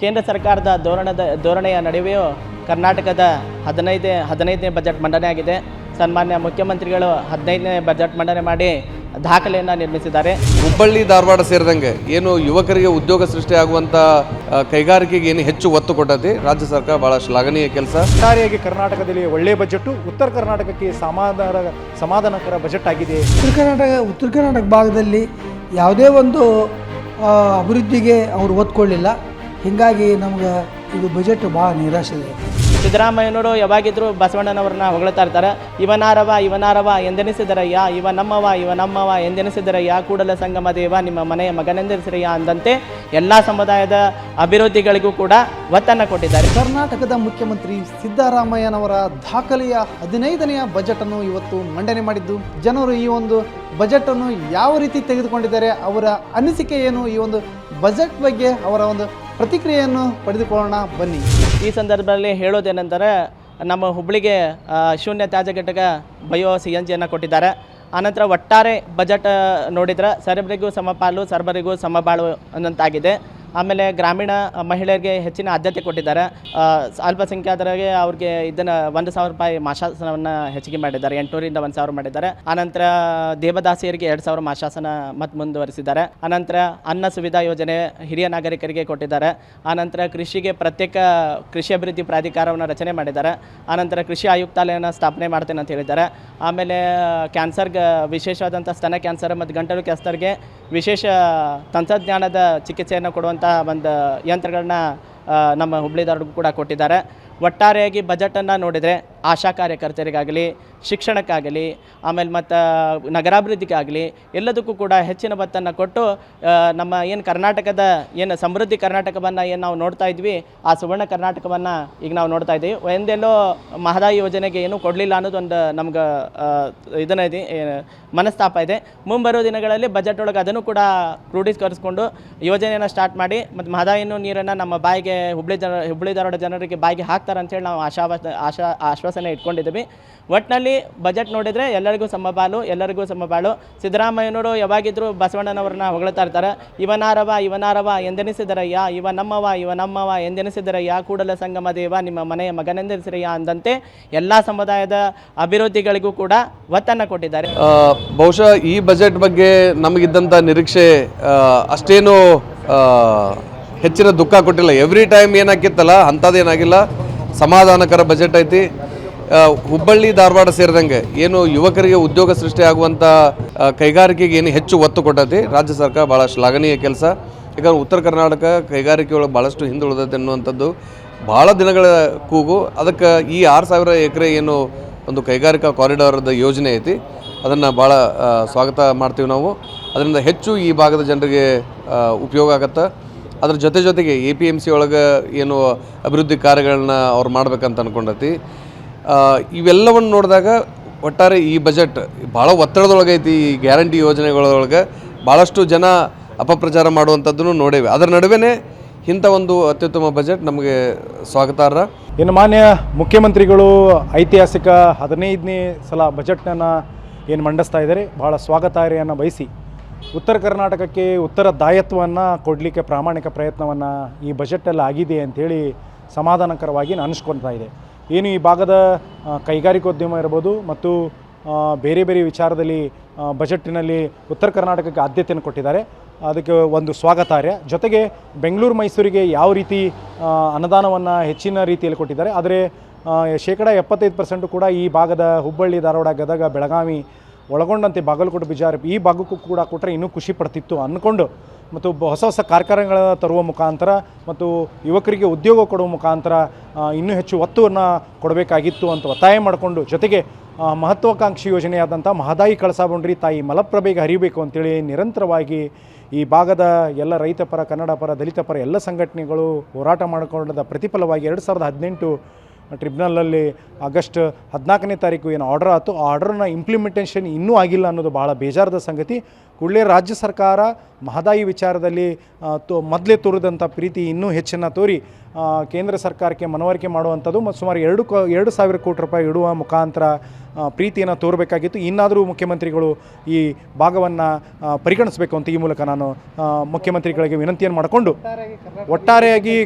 ಕೇಂದ್ರ ಸರ್ಕಾರದ ಧೋರಣದ ಧೋರಣೆಯ ನಡುವೆಯೂ ಕರ್ನಾಟಕದ ಹದಿನೈದೇ ಹದಿನೈದನೇ ಬಜೆಟ್ ಮಂಡನೆ ಆಗಿದೆ. ಸನ್ಮಾನ್ಯ ಮುಖ್ಯಮಂತ್ರಿಗಳು ಹದಿನೈದನೇ ಬಜೆಟ್ ಮಂಡನೆ ಮಾಡಿ ದಾಖಲೆಯನ್ನು ನಿರ್ಮಿಸಿದ್ದಾರೆ. ಹುಬ್ಬಳ್ಳಿ ಧಾರವಾಡ ಸೇರಿದಂಗೆ ಏನು ಯುವಕರಿಗೆ ಉದ್ಯೋಗ ಸೃಷ್ಟಿಯಾಗುವಂಥ ಕೈಗಾರಿಕೆಗೆ ಏನು ಹೆಚ್ಚು ಒತ್ತು ಕೊಟ್ಟತಿ ರಾಜ್ಯ ಸರ್ಕಾರ ಬಹಳ ಶ್ಲಾಘನೀಯ ಕೆಲಸ. ಒಟ್ಟಾರೆಯಾಗಿ ಕರ್ನಾಟಕದಲ್ಲಿ ಒಳ್ಳೆಯ ಬಜೆಟ್ ಉತ್ತರ ಕರ್ನಾಟಕಕ್ಕೆ ಸಮಾಧಾನ ಸಮಾಧಾನಕರ ಬಜೆಟ್ ಆಗಿದೆ. ಉತ್ತರ ಕರ್ನಾಟಕ ಉತ್ತರ ಕರ್ನಾಟಕ ಭಾಗದಲ್ಲಿ ಯಾವುದೇ ಒಂದು ಅಭಿವೃದ್ಧಿಗೆ ಅವರು ಒತ್ಕೊಳ್ಳಿಲ್ಲ ಹೀಗಾಗಿ ನಮ್ಗೆ ಇದು ಬಜೆಟ್ ಭಾಳ ನಿರಾಶೆ ಇದೆ. ಸಿದ್ದರಾಮಯ್ಯನವರು ಯಾವಾಗಿದ್ರೂ ಬಸವಣ್ಣನವ್ರನ್ನ ಹೊಗಳ್ತಾ ಇರ್ತಾರೆ. ಇವನಾರವ ಇವನಾರವ ಎಂದೆನಿಸಿದರಯ್ಯ ಇವ ನಮ್ಮವ ಇವ ನಮ್ಮವ ಎಂದೆನಿಸಿದರಯ್ಯ ಕೂಡಲ ಸಂಗಮ ದೇವ ನಿಮ್ಮ ಮನೆಯ ಮಗನೆಂದೆನಿಸಿರಯ್ಯ ಅಂದಂತೆ ಎಲ್ಲ ಸಮುದಾಯದ ಅಭಿವೃದ್ಧಿಗಳಿಗೂ ಕೂಡ ಒತ್ತನ್ನು ಕೊಟ್ಟಿದ್ದಾರೆ. ಕರ್ನಾಟಕದ ಮುಖ್ಯಮಂತ್ರಿ ಸಿದ್ದರಾಮಯ್ಯನವರ ದಾಖಲೆಯ ಹದಿನೈದನೆಯ ಬಜೆಟ್ ಅನ್ನು ಇವತ್ತು ಮಂಡನೆ ಮಾಡಿದ್ದು ಜನರು ಈ ಒಂದು ಬಜೆಟ್ ಅನ್ನು ಯಾವ ರೀತಿ ತೆಗೆದುಕೊಂಡಿದ್ದಾರೆ ಅವರ ಅನಿಸಿಕೆ ಏನು ಈ ಒಂದು ಬಜೆಟ್ ಬಗ್ಗೆ ಅವರ ಒಂದು ಪ್ರತಿಕ್ರಿಯೆಯನ್ನು ಪಡೆದುಕೊಳ್ಳೋಣ, ಬನ್ನಿ. ಈ ಸಂದರ್ಭದಲ್ಲಿ ಹೇಳೋದೇನೆಂದರೆ, ನಮ್ಮ ಹುಬ್ಬಳ್ಳಿಗೆ ಶೂನ್ಯ ತ್ಯಾಜ್ಯ ಘಟಕ ಬಯೋ ಸಿ ಎನ್ ಜಿಯನ್ನು ಕೊಟ್ಟಿದ್ದಾರೆ. ಆನಂತರ ಒಟ್ಟಾರೆ ಬಜೆಟ್ ನೋಡಿದ್ರೆ ಸರ್ವರಿಗೂ ಸಮಪಾಲು ಸರ್ವರಿಗೂ ಸಮಬಾಳು ಅನ್ನಂತಾಗಿದೆ. ಆಮೇಲೆ ಗ್ರಾಮೀಣ ಮಹಿಳೆಯರಿಗೆ ಹೆಚ್ಚಿನ ಆದ್ಯತೆ ಕೊಟ್ಟಿದ್ದಾರೆ. ಅಲ್ಪಸಂಖ್ಯಾತರಿಗೆ ಅವ್ರಿಗೆ ಇದನ್ನು ಒಂದು ಸಾವಿರ ರೂಪಾಯಿ ಮಾಶಾಸನವನ್ನು ಹೆಚ್ಚಿಗೆ ಮಾಡಿದ್ದಾರೆ. ಎಂಟುನೂರಿಂದ ಒಂದು ಸಾವಿರ ಮಾಡಿದ್ದಾರೆ. ಆನಂತರ ದೇವದಾಸಿಯರಿಗೆ ಎರಡು ಸಾವಿರ ಮಾಶಾಸನ ಮತ್ತು ಮುಂದುವರಿಸಿದ್ದಾರೆ. ಆನಂತರ ಅನ್ನ ಸುವಿಧಾ ಯೋಜನೆ ಹಿರಿಯ ನಾಗರಿಕರಿಗೆ ಕೊಟ್ಟಿದ್ದಾರೆ. ಆನಂತರ ಕೃಷಿಗೆ ಪ್ರತ್ಯೇಕ ಕೃಷಿ ಅಭಿವೃದ್ಧಿ ಪ್ರಾಧಿಕಾರವನ್ನು ರಚನೆ ಮಾಡಿದ್ದಾರೆ. ಆನಂತರ ಕೃಷಿ ಆಯುಕ್ತಾಲಯನ ಸ್ಥಾಪನೆ ಮಾಡ್ತೇನೆ ಅಂತ ಹೇಳಿದ್ದಾರೆ. ಆಮೇಲೆ ಕ್ಯಾನ್ಸರ್ಗೆ ವಿಶೇಷವಾದಂಥ ಸ್ತನ ಕ್ಯಾನ್ಸರ್ ಮತ್ತು ಗಂಟಲು ಕ್ಯಾನ್ಸರ್ಗೆ ವಿಶೇಷ ತಂತ್ರಜ್ಞಾನದ ಚಿಕಿತ್ಸೆಯನ್ನು ಕೊಡುವಂಥ ಒಂದು ಯಂತ್ರಗಳನ್ನ ನಮ್ಮ ಹುಬ್ಳಿ ಧಾರವಾಡಕ್ಕೂ ಕೂಡ ಕೊಟ್ಟಿದ್ದಾರೆ. ಒಟ್ಟಾರೆಯಾಗಿ ಬಜೆಟನ್ನು ನೋಡಿದರೆ ಆಶಾ ಕಾರ್ಯಕರ್ತರಿಗಾಗಲಿ, ಶಿಕ್ಷಣಕ್ಕಾಗಲಿ, ಆಮೇಲೆ ಮತ್ತು ನಗರಾಭಿವೃದ್ಧಿಗಾಗಲಿ, ಎಲ್ಲದಕ್ಕೂ ಕೂಡ ಹೆಚ್ಚಿನ ಒತ್ತನ್ನು ಕೊಟ್ಟು ನಮ್ಮ ಏನು ಕರ್ನಾಟಕದ ಏನು ಸಮೃದ್ಧಿ ಕರ್ನಾಟಕವನ್ನು ಏನು ನಾವು ನೋಡ್ತಾ ಇದ್ವಿ, ಆ ಸುವರ್ಣ ಕರ್ನಾಟಕವನ್ನು ಈಗ ನಾವು ನೋಡ್ತಾ ಇದ್ದೀವಿ. ಒಂದೆಲ್ಲೋ ಮಹದಾಯಿ ಯೋಜನೆಗೆ ಏನೂ ಕೊಡಲಿಲ್ಲ ಅನ್ನೋದು ಒಂದು ನಮ್ಗೆ ಇದನ್ನ ಇದೆ ಮನಸ್ತಾಪ ಇದೆ. ಮುಂಬರೋ ದಿನಗಳಲ್ಲಿ ಬಜೆಟ್ ಒಳಗೆ ಅದನ್ನು ಕೂಡ ಕ್ರೋಢೀಕರಿಸ್ಕೊಂಡು ಯೋಜನೆಯನ್ನು ಸ್ಟಾರ್ಟ್ ಮಾಡಿ ಮತ್ತು ಮಹದಾಯಿನೂ ನೀರನ್ನು ನಮ್ಮ ಬಾಯಿಗೆ ಹುಬ್ಳಿ ಜನ, ಹುಬ್ಳಿ ಧಾರವಾಡ ಜನರಿಗೆ ಬಾಯಿಗೆ ಹಾಕ್ತಾರೆ ಅಂತೇಳಿ ನಾವು ಆಶಾ ಆಶಾ ಆಶ್ವಾಸನೆ ಇಟ್ಕೊಂಡಿದ್ದೀವಿ. ಒಟ್ಟಿನಲ್ಲಿ ಬಜೆಟ್ ನೋಡಿದರೆ ಎಲ್ಲರಿಗೂ ಸಮಬಾಲು, ಎಲ್ಲರಿಗೂ ಸಮಬಾಳು. ಸಿದ್ದರಾಮಯ್ಯನವರು ಯಾವಾಗಿದ್ದರೂ ಬಸವಣ್ಣನವ್ರನ್ನ ಹೊಗಳ್ತಾ ಇರ್ತಾರೆ. ಇವನಾರವ ಇವನಾರವ, ಎಂದೆನಿಸಿದರಯ್ಯ, ಇವ ನಮ್ಮವ ಇವ ನಮ್ಮವ, ಎಂದೆನಿಸಿದರಯ್ಯ, ಕೂಡಲ ಸಂಗಮ ದೇವ, ನಿಮ್ಮ ಮನೆಯ ಮಗನೆಂದೆನಿಸಿರಯ್ಯ ಅಂದಂತೆ ಎಲ್ಲ ಸಮುದಾಯದ ಅಭಿವೃದ್ಧಿಗಳಿಗೂ ಕೂಡ ಒತ್ತನ್ನು ಕೊಟ್ಟಿದ್ದಾರೆ. ಬಹುಶಃ ಈ ಬಜೆಟ್ ಬಗ್ಗೆ ನಮಗಿದ್ದಂಥ ನಿರೀಕ್ಷೆ ಅಷ್ಟೇನು ಹೆಚ್ಚಿನ ದುಃಖ ಕೊಟ್ಟಿಲ್ಲ. ಎವ್ರಿ ಟೈಮ್ ಏನಾಕಿತ್ತಲ್ಲ, ಅಂಥದ್ದೇನಾಗಿಲ್ಲ. ಸಮಾಧಾನಕರ ಬಜೆಟ್ ಐತಿ. ಹುಬ್ಬಳ್ಳಿ ಧಾರವಾಡ ಸೇರಿದಂಗೆ ಏನು ಯುವಕರಿಗೆ ಉದ್ಯೋಗ ಸೃಷ್ಟಿಯಾಗುವಂಥ ಕೈಗಾರಿಕೆಗೆ ಏನು ಹೆಚ್ಚು ಒತ್ತು ಕೊಟ್ಟತಿ ರಾಜ್ಯ ಸರ್ಕಾರ ಭಾಳ ಶ್ಲಾಘನೀಯ ಕೆಲಸ. ಯಾಕಂದ್ರೆ ಉತ್ತರ ಕರ್ನಾಟಕ ಕೈಗಾರಿಕೆಯೊಳಗೆ ಭಾಳಷ್ಟು ಹಿಂದುಳಿದೈತೆ ಅನ್ನುವಂಥದ್ದು ಭಾಳ ದಿನಗಳ ಕೂಗು. ಅದಕ್ಕೆ ಈ ಆರು ಸಾವಿರ ಎಕರೆ ಏನು ಒಂದು ಕೈಗಾರಿಕಾ ಕಾರಿಡಾರ್ದ ಯೋಜನೆ ಐತಿ ಅದನ್ನು ಭಾಳ ಸ್ವಾಗತ ಮಾಡ್ತೀವಿ ನಾವು. ಅದರಿಂದ ಹೆಚ್ಚು ಈ ಭಾಗದ ಜನರಿಗೆ ಉಪಯೋಗ ಆಗತ್ತೆ. ಅದ್ರ ಜೊತೆ ಜೊತೆಗೆ ಎ ಪಿ ಎಂ ಸಿ ಒಳಗೆ ಏನು ಅಭಿವೃದ್ಧಿ ಕಾರ್ಯಗಳನ್ನ ಅವ್ರು ಮಾಡ್ಬೇಕಂತ ಅನ್ಕೊಂಡತಿ. ಆ, ಇವೆಲ್ಲವನ್ನು ನೋಡಿದಾಗ ಒಟ್ಟಾರೆ ಈ ಬಜೆಟ್ ಭಾಳ ಒತ್ತಡದೊಳಗೈತಿ, ಈ ಗ್ಯಾರಂಟಿ ಯೋಜನೆಗಳೊಳಗೆ ಭಾಳಷ್ಟು ಜನ ಅಪಪ್ರಚಾರ ಮಾಡುವಂಥದ್ದನ್ನು ನೋಡೇವೆ. ಅದರ ನಡುವೆನೇ ಇಂಥ ಒಂದು ಅತ್ಯುತ್ತಮ ಬಜೆಟ್ ನಮಗೆ ಸ್ವಾಗತಾರ್ಹ. ಇನ್ನು ಮಾನ್ಯ ಮುಖ್ಯಮಂತ್ರಿಗಳು ಐತಿಹಾಸಿಕ ಹದಿನೈದನೇ ಸಲ ಬಜೆಟ್ನನ್ನು ಏನು ಮಂಡಿಸ್ತಾ ಇದ್ದಾರೆ ಭಾಳ ಸ್ವಾಗತಾರ್ಹೆಯನ್ನು ಬಯಸಿ ಉತ್ತರ ಕರ್ನಾಟಕಕ್ಕೆ ಉತ್ತರ ದಾಯತ್ವವನ್ನು ಕೊಡಲಿಕ್ಕೆ ಪ್ರಾಮಾಣಿಕ ಪ್ರಯತ್ನವನ್ನು ಈ ಬಜೆಟಲ್ಲಿ ಆಗಿದೆ ಅಂಥೇಳಿ ಸಮಾಧಾನಕರವಾಗಿ ಅನಿಸ್ಕೊಳ್ತಾ ಇದೆ ಏನು ಈ ಭಾಗದ ಕೈಗಾರಿಕೋದ್ಯಮ ಇರ್ಬೋದು ಮತ್ತು ಬೇರೆ ಬೇರೆ ವಿಚಾರದಲ್ಲಿ ಬಜೆಟ್ನಲ್ಲಿ ಉತ್ತರ ಕರ್ನಾಟಕಕ್ಕೆ ಆದ್ಯತೆಯನ್ನು ಕೊಟ್ಟಿದ್ದಾರೆ. ಅದಕ್ಕೆ ಒಂದು ಸ್ವಾಗತಾರ್ಹ. ಜೊತೆಗೆ ಬೆಂಗಳೂರು, ಮೈಸೂರಿಗೆ ಯಾವ ರೀತಿ ಅನುದಾನವನ್ನು ಹೆಚ್ಚಿನ ರೀತಿಯಲ್ಲಿ ಕೊಟ್ಟಿದ್ದಾರೆ. ಆದರೆ ಶೇಕಡ ಎಪ್ಪತ್ತೈದು ಪರ್ಸೆಂಟು ಕೂಡ ಈ ಭಾಗದ ಹುಬ್ಬಳ್ಳಿ, ಧಾರವಾಡ, ಗದಗ, ಬೆಳಗಾವಿ ಒಳಗೊಂಡಂತೆ ಬಾಗಲಕೋಟೆ, ಬಿಜಾರ್ ಈ ಭಾಗಕ್ಕೂ ಕೂಡ ಕೊಟ್ಟರೆ ಇನ್ನೂ ಖುಷಿ ಪಡ್ತಿತ್ತು ಅಂದ್ಕೊಂಡು ಮತ್ತು ಹೊಸ ಹೊಸ ಕಾರ್ಖಾನೆಗಳನ್ನು ತರುವ ಮುಖಾಂತರ ಮತ್ತು ಯುವಕರಿಗೆ ಉದ್ಯೋಗ ಕೊಡುವ ಮುಖಾಂತರ ಇನ್ನೂ ಹೆಚ್ಚು ಒತ್ತುವನ್ನು ಕೊಡಬೇಕಾಗಿತ್ತು ಅಂತ ಒತ್ತಾಯ ಮಾಡಿಕೊಂಡು ಜೊತೆಗೆ ಮಹತ್ವಾಕಾಂಕ್ಷಿ ಯೋಜನೆಯಾದಂಥ ಮಹದಾಯಿ ಕಳಸಾ ಬಂಡ್ರಿ ತಾಯಿ ಮಲಪ್ರಭೆಗೆ ಹರಿಬೇಕು ಅಂತೇಳಿ ನಿರಂತರವಾಗಿ ಈ ಭಾಗದ ಎಲ್ಲ ರೈತ ಪರ, ಕನ್ನಡ ಪರ, ದಲಿತ ಪರ ಎಲ್ಲ ಸಂಘಟನೆಗಳು ಹೋರಾಟ ಮಾಡಿಕೊಂಡದ ಪ್ರತಿಫಲವಾಗಿ ಎರಡು ಸಾವಿರದ ಹದಿನೆಂಟು ಟ್ರಿಬ್ಯುನಲಲ್ಲಿ ಆಗಸ್ಟ್ ಹದಿನಾಲ್ಕನೇ ತಾರೀಕು ಏನು ಆರ್ಡರ್ ಆಯಿತು. ಆ ಆರ್ಡರ್ನ ಇಂಪ್ಲಿಮೆಂಟೇಷನ್ ಇನ್ನೂ ಆಗಿಲ್ಲ ಅನ್ನೋದು ಭಾಳ ಬೇಜಾರದ ಸಂಗತಿ. ಕೂಡಲೇ ರಾಜ್ಯ ಸರ್ಕಾರ ಮಹದಾಯಿ ವಿಚಾರದಲ್ಲಿ ತೋ, ಮೊದಲೇ ತೋರಿದಂಥ ಪ್ರೀತಿ ಇನ್ನೂ ಹೆಚ್ಚನ್ನು ತೋರಿ ಕೇಂದ್ರ ಸರ್ಕಾರಕ್ಕೆ ಮನವರಿಕೆ ಮಾಡುವಂಥದ್ದು ಮತ್ತು ಸುಮಾರು ಎರಡು ಕ, ಎರಡು ಸಾವಿರ ಕೋಟಿ ರೂಪಾಯಿ ಇಡುವ ಮುಖಾಂತರ ಪ್ರೀತಿಯನ್ನು ತೋರಬೇಕಾಗಿತ್ತು. ಇನ್ನಾದರೂ ಮುಖ್ಯಮಂತ್ರಿಗಳು ಈ ಭಾಗವನ್ನು ಪರಿಗಣಿಸಬೇಕು ಅಂತ ಈ ಮೂಲಕ ನಾನು ಮುಖ್ಯಮಂತ್ರಿಗಳಿಗೆ ವಿನಂತಿಯನ್ನು ಮಾಡಿಕೊಂಡು, ಒಟ್ಟಾರೆಯಾಗಿ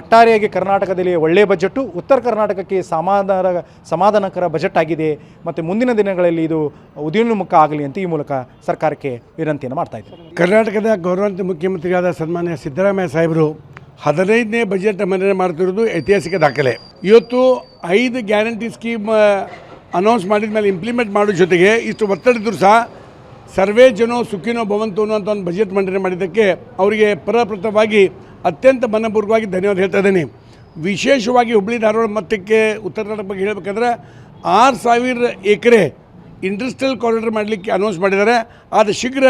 ಒಟ್ಟಾರೆಯಾಗಿ ಕರ್ನಾಟಕದಲ್ಲಿ ಒಳ್ಳೆಯ ಬಜೆಟ್ಟು, ಉತ್ತರ ಕರ್ನಾಟಕಕ್ಕೆ ಸಮಾಧಾನ, ಸಮಾಧಾನಕರ ಬಜೆಟ್ ಆಗಿದೆ. ಮತ್ತು ಮುಂದಿನ ದಿನಗಳಲ್ಲಿ ಇದು ಉದಯೋನ್ಮುಖ ಆಗಲಿ ಅಂತ ಈ ಮೂಲಕ ಸರ್ಕಾರಕ್ಕೆ ವಿನಂತಿಯನ್ನು ಮಾಡ್ತಾ ಇದ್ದೀನಿ. ಕರ್ನಾಟಕದ ಗೌರವಾನ್ವಿತ ಮುಖ್ಯಮಂತ್ರಿಯಾದ ಸನ್ಮಾನ್ಯ ಸಿದ್ದರಾಮಯ್ಯ ಸಾಹೇಬರು ಹದಿನೈದನೇ ಬಜೆಟ್ ಮಂಡನೆ ಮಾಡ್ತಿರೋದು ಐತಿಹಾಸಿಕ ದಾಖಲೆ. ಇವತ್ತು ಐದು ಗ್ಯಾರಂಟಿ ಸ್ಕೀಮ್ ಅನೌನ್ಸ್ ಮಾಡಿದ ಮೇಲೆ ಇಂಪ್ಲಿಮೆಂಟ್ ಮಾಡೋ ಜೊತೆಗೆ ಇಷ್ಟು ಒತ್ತಡ ಇದ್ದರೂ ಸಹ ಸರ್ವೇ ಜನೋ ಸುಖಿನೋ ಭವಂತು ಅನ್ನುವಂಥ ಒಂದು ಬಜೆಟ್ ಮಂಡನೆ ಮಾಡಿದ್ದಕ್ಕೆ ಅವರಿಗೆ ಪರಪ್ರಥಮವಾಗಿ ಅತ್ಯಂತ ಮನಪೂರ್ವಕವಾಗಿ ಧನ್ಯವಾದ ಹೇಳ್ತಾ ಇದ್ದೀನಿ. ವಿಶೇಷವಾಗಿ ಹುಬ್ಬಳ್ಳಿ ಧಾರವಾಡ ಮಟ್ಟಕ್ಕೆ ಉತ್ತರ ಕನ್ನಡ ಬಗ್ಗೆ ಹೇಳಬೇಕಂದ್ರೆ ಆರು ಸಾವಿರ ಎಕರೆ ಇಂಡಸ್ಟ್ರಿಯಲ್ ಕಾರಿಡಾರ್ ಮಾಡಲಿಕ್ಕೆ ಅನೌನ್ಸ್ ಮಾಡಿದ್ದಾರೆ. ಅದು ಶೀಘ್ರ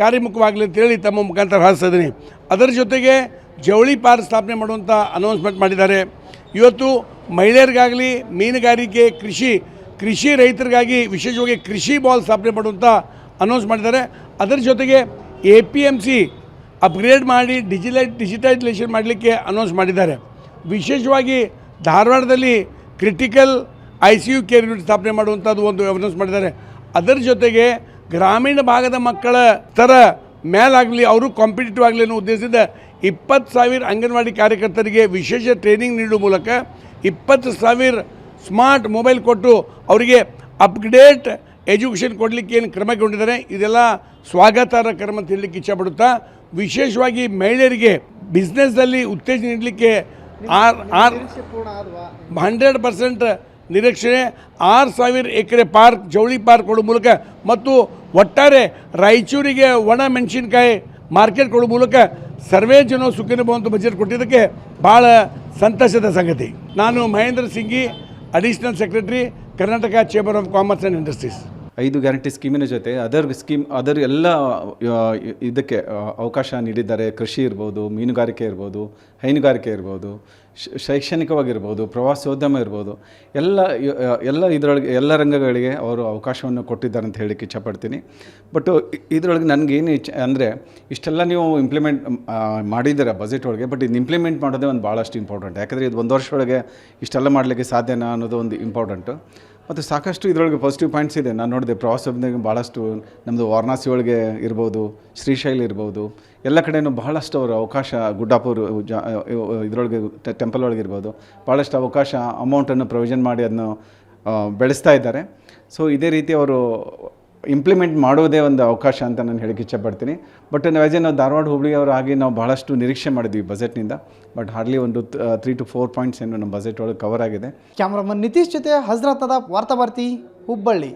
ಕಾರ್ಯಮುಖವಾಗಲಿ ಅಂತೇಳಿ ತಮ್ಮ ಮುಖಾಂತರ ಹಾರಿಸ್ತಾ ಇದ್ದೀನಿ ಅದರ ಜೊತೆಗೆ ಜವಳಿ ಪಾರ್ಕ್ ಸ್ಥಾಪನೆ ಮಾಡುವಂಥ ಅನೌನ್ಸ್ಮೆಂಟ್ ಮಾಡಿದ್ದಾರೆ. ಇವತ್ತು ಮಹಿಳೆಯರಿಗಾಗಲಿ ಮೀನುಗಾರಿಕೆ, ಕೃಷಿ ಕೃಷಿ ರೈತರಿಗಾಗಿ ವಿಶೇಷವಾಗಿ ಕೃಷಿ ಬಾಲ್ ಸ್ಥಾಪನೆ ಮಾಡುವಂಥ ಅನೌನ್ಸ್ ಮಾಡಿದ್ದಾರೆ. ಅದರ ಜೊತೆಗೆ A P M C upgrade ಮಾಡಿ ಡಿಜಿಲೈ ಡಿಜಿಟೈಸೇಷನ್ ಮಾಡಲಿಕ್ಕೆ ಅನೌನ್ಸ್ ಮಾಡಿದ್ದಾರೆ. ವಿಶೇಷವಾಗಿ ಧಾರವಾಡದಲ್ಲಿ critical I C U care unit ಸ್ಥಾಪನೆ ಮಾಡುವಂಥದ್ದು ಒಂದು ಅನೌನ್ಸ್ ಮಾಡಿದ್ದಾರೆ. ಅದರ ಜೊತೆಗೆ ಗ್ರಾಮೀಣ ಭಾಗದ ಮಕ್ಕಳ ಥರ ಮೇಲಾಗಲಿ ಅವರು ಕಾಂಪಿಟೇಟಿವ್ ಆಗಲಿ ಅನ್ನೋ ಉದ್ದೇಶದಿಂದ ಇಪ್ಪತ್ತು ಸಾವಿರ ಅಂಗನವಾಡಿ ಕಾರ್ಯಕರ್ತರಿಗೆ ವಿಶೇಷ ಟ್ರೈನಿಂಗ್ ನೀಡುವ ಮೂಲಕ ಇಪ್ಪತ್ತು ಸಾವಿರ ಸ್ಮಾರ್ಟ್ ಮೊಬೈಲ್ ಕೊಟ್ಟು ಅವರಿಗೆ ಅಪ್ಗ್ರೇಟ್ ಎಜುಕೇಷನ್ ಕೊಡಲಿಕ್ಕೆ ಏನು ಕ್ರಮಗೊಂಡಿದ್ದಾರೆ ಇದೆಲ್ಲ ಸ್ವಾಗತಾರ್ಹ ಕ್ರಮ ಅಂತ ಹೇಳಲಿಕ್ಕೆ ಇಚ್ಛಪಡುತ್ತಾ ವಿಶೇಷವಾಗಿ ಮಹಿಳೆಯರಿಗೆ ಬಿಸ್ನೆಸ್ನಲ್ಲಿ ಉತ್ತೇಜನ ನೀಡಲಿಕ್ಕೆ ಆರ್ ಆರ್ ಹಂಡ್ರೆಡ್ ಪರ್ಸೆಂಟ್ ನಿರೀಕ್ಷಣೆ ಆರು ಸಾವಿರ ಎಕರೆ ಪಾರ್ಕ್, ಜವಳಿ ಪಾರ್ಕ್ ಕೊಡೋ ಮೂಲಕ ಮತ್ತು ಒಟ್ಟಾರೆ ರಾಯಚೂರಿಗೆ ಒಣ ಮೆಣಸಿನ್ಕಾಯಿ ಮಾರ್ಕೆಟ್ ಕೊಡೋ ಮೂಲಕ ಸರ್ವೇ ಜನ ಸುಖಿನ ಬಜೆಟ್ ಕೊಟ್ಟಿದ್ದಕ್ಕೆ ಭಾಳ ಸಂತಸದ ಸಂಗತಿ. ನಾನು Mahendra Singhi additional secretary Karnataka chamber of commerce and industries ಐದು ಗ್ಯಾರಂಟಿ ಸ್ಕೀಮಿನ ಜೊತೆ ಅದರ್ ಸ್ಕೀಮ್ ಅದರ್ ಎಲ್ಲ ಇದಕ್ಕೆ ಅವಕಾಶ ನೀಡಿದ್ದಾರೆ. ಕೃಷಿ ಇರ್ಬೋದು, ಮೀನುಗಾರಿಕೆ ಇರ್ಬೋದು, ಹೈನುಗಾರಿಕೆ ಇರ್ಬೋದು ಶೈಕ್ಷಣಿಕವಾಗಿರ್ಬೋದು, ಪ್ರವಾಸೋದ್ಯಮ ಇರ್ಬೋದು. ಎಲ್ಲ ಎಲ್ಲ ಇದರೊಳಗೆ, ಎಲ್ಲ ರಂಗಗಳಿಗೆ ಅವರು ಅವಕಾಶವನ್ನು ಕೊಟ್ಟಿದ್ದಾರೆ ಅಂತ ಹೇಳಕ್ಕೆ ಇಚ್ಛಪಡ್ತೀನಿ ಬಟ್ ಇದರೊಳಗೆ ನನಗೇನು ಇಚ್ಛೆ ಅಂದರೆ ಇಷ್ಟೆಲ್ಲ ನೀವು ಇಂಪ್ಲಿಮೆಂಟ್ ಮಾಡಿದ್ದೀರ ಬಜೆಟ್ ಒಳಗೆ ಬಟ್ ಇದು ಇಂಪ್ಲಿಮೆಂಟ್ ಮಾಡೋದೇ ಒಂದು ಭಾಳಷ್ಟು ಇಂಪಾರ್ಟೆಂಟ್ ಯಾಕಂದರೆ ಇದು ಒಂದು ವರ್ಷದೊಳಗೆ ಇಷ್ಟೆಲ್ಲ ಮಾಡಲಿಕ್ಕೆ ಸಾಧ್ಯನಾ ಅನ್ನೋದು ಒಂದು ಇಂಪಾರ್ಟೆಂಟು ಮತ್ತು ಸಾಕಷ್ಟು ಇದರೊಳಗೆ ಪಾಸಿಟಿವ್ ಪಾಯಿಂಟ್ಸ್ ಇದೆ. ನಾನು ನೋಡಿದೆ ಪ್ರವಾಸೋದ್ಯಮ ಭಾಳಷ್ಟು ನಮ್ಮದು ವಾರಣಾಸಿ ಒಳಗೆ ಇರ್ಬೋದು, ಶ್ರೀಶೈಲ ಇರ್ಬೋದು, ಎಲ್ಲ ಕಡೆಯೂ ಬಹಳಷ್ಟು ಅವರು ಅವಕಾಶ ಗುಡ್ಡಾಪುರ ಇದರೊಳಗೆ ಟೆಂಪಲ್ ಒಳಗೆ ಇರ್ಬೋದು. ಭಾಳಷ್ಟು ಅವಕಾಶ ಅಮೌಂಟನ್ನು ಪ್ರೊವಿಷನ್ ಮಾಡಿ ಅದನ್ನು ಬೆಳೆಸ್ತಾ ಇದ್ದಾರೆ. ಸೊ ಇದೇ ರೀತಿ ಅವರು ಇಂಪ್ಲಿಮೆಂಟ್ ಮಾಡೋದೇ ಒಂದು ಅವಕಾಶ ಅಂತ ನಾನು ಹೇಳಕ್ಕೆ ಇಚ್ಛಪಡ್ತೀನಿ ಬಟ್ ನಾವು ನಾವು ಧಾರವಾಡ ಅವರು ಆಗಿ ನಾವು ಭಾಳಷ್ಟು ನಿರೀಕ್ಷೆ ಮಾಡಿದ್ವಿ ಬಜೆಟ್ನಿಂದ. ಬಟ್ ಹಾರ್ಡ್ಲಿ ಒಂದು ತ್ರೀ ಟು ಫೋರ್ ಪಾಯಿಂಟ್ಸ್ ಏನು ನಮ್ಮ ಬಜೆಟ್ ಒಳಗೆ ಕವರ್ ಆಗಿದೆ. ಕ್ಯಾಮ್ರಾಮನ್ ನಿತೀಶ್ ಜೊತೆ ಹಜರತದ ವಾರ್ತಾ ವಾರ್ತಾಭಾರತಿ ಹುಬ್ಬಳ್ಳಿ.